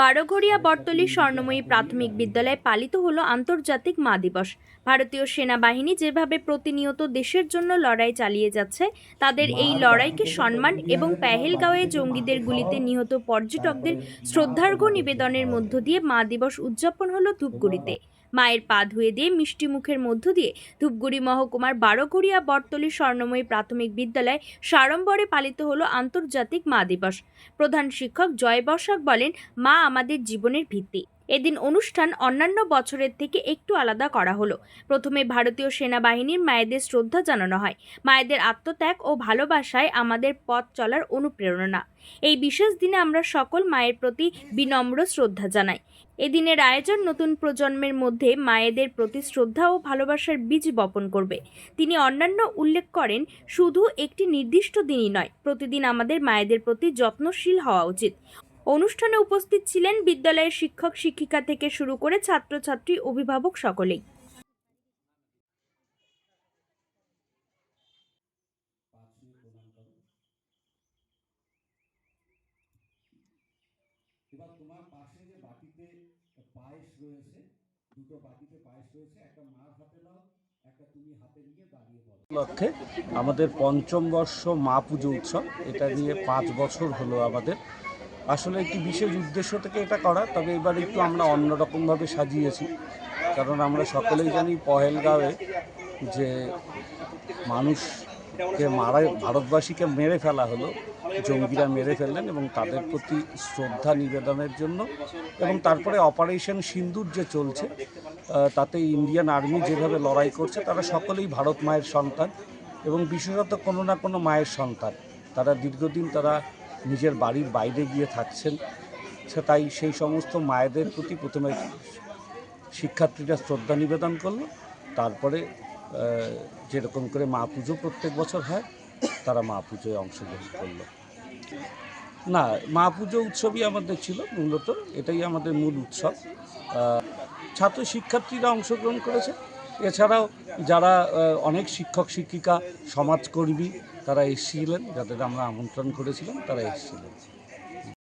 বারোঘরিয়া বটতলী স্বর্ণময়ী প্রাথমিক বিদ্যালয়ে পালিত হলো আন্তর্জাতিক মা দিবস। ভারতীয় সেনাবাহিনী যেভাবে প্রতিনিয়ত দেশের জন্য লড়াই চালিয়ে যাচ্ছে, তাদের এই লড়াইকে সম্মান এবং পেহেলগাঁওয়ে জঙ্গিদের গুলিতে নিহত পর্যটকদের শ্রদ্ধার্ঘ্য নিবেদনের মধ্য দিয়ে মা দিবস উদযাপন হলো ধূপগুড়িতে। মায়ের পা ধুয়ে দিয়ে মিষ্টি মুখের মধ্য দিয়ে ধূপগুড়ি মহকুমার বারোঘরিয়া বটতলী স্বর্ণময়ী প্রাথমিক বিদ্যালয়ে সাড়ম্বরে পালিত হলো আন্তর্জাতিক মা দিবস। প্রধান শিক্ষক জয় বসাক বলেন, মা আমাদের জীবনের ভিত্তি। এদিন অনুষ্ঠান অন্যান্য বছরের থেকে একটু আলাদা করা হলো। প্রথমে ভারতীয় সেনাবাহিনীর মায়েদের শ্রদ্ধা জানানো হয়। মায়েদের আত্মত্যাগ ও ভালোবাসায় আমাদের পথ চলার অনুপ্রেরণা। এই বিশেষ দিনে আমরা সকল মায়ের প্রতি বিনম্র শ্রদ্ধা জানাই। এদিনের আয়োজন নতুন প্রজন্মের মধ্যে মায়েদের প্রতি শ্রদ্ধা ও ভালোবাসার বীজ বপন করবে। তিনি অন্যান্য উল্লেখ করেন, শুধু একটি নির্দিষ্ট দিনই নয়, প্রতিদিন আমাদের মায়েদের প্রতি যত্নশীল হওয়া উচিত। অনুষ্ঠানে উপস্থিত ছিলেন বিদ্যালয়ের শিক্ষক শিক্ষিকা থেকে শুরু করে ছাত্রছাত্রী অভিভাবক সকলেই। এবার তোমার পাশে যে বাটিতে পায়েস রয়েছে দুটো বাটিতে পায়েস রয়েছে একটা মার হাতে দাও একটা তুমি হাতে নিয়ে দাঁড়িয়ে বলো। লক্ষ্যে আমাদের পঞ্চম বর্ষ মা পুজো উৎসব এটা নিয়ে পাঁচ বছর হলো আমাদের। আসলে একটি বিশেষ উদ্দেশ্য থেকে এটা করা, তবে এবার একটু আমরা অন্যরকমভাবে সাজিয়েছি। কারণ আমরা সকলেই জানি পহেলগাঁওয়ে যে মানুষকে মারা ভারতবাসীকে মেরে ফেলা হলো, জঙ্গিরা মেরে ফেললেন এবং তাদের প্রতি শ্রদ্ধা নিবেদনের জন্য এবং তারপরে অপারেশন সিন্দুর যে চলছে তাতে ইন্ডিয়ান আর্মি যেভাবে লড়াই করছে, তারা সকলেই ভারত মায়ের সন্তান এবং বিশেষত কোনো না কোনো মায়ের সন্তান। তারা দীর্ঘদিন তারা নিজের বাড়ির বাইরে গিয়ে থাকছেন তাই সেই সমস্ত মায়েদের প্রতি প্রথমে শিক্ষার্থীরা শ্রদ্ধা নিবেদন করল। তারপরে যেরকম করে মা পুজো প্রত্যেক বছর হয়, তারা মা পুজোয় অংশগ্রহণ করল। না, মা পুজো উৎসবই আমাদের ছিল মূলত, এটাই আমাদের মূল উৎসব। ছাত্র শিক্ষার্থীরা অংশগ্রহণ করেছে। এছাড়াও যারা অনেক শিক্ষক শিক্ষিকা সমাজকর্মী তারা এসেছিলেন যাদের আমরা আমন্ত্রণ করেছিলাম তারা এসেছিলেন।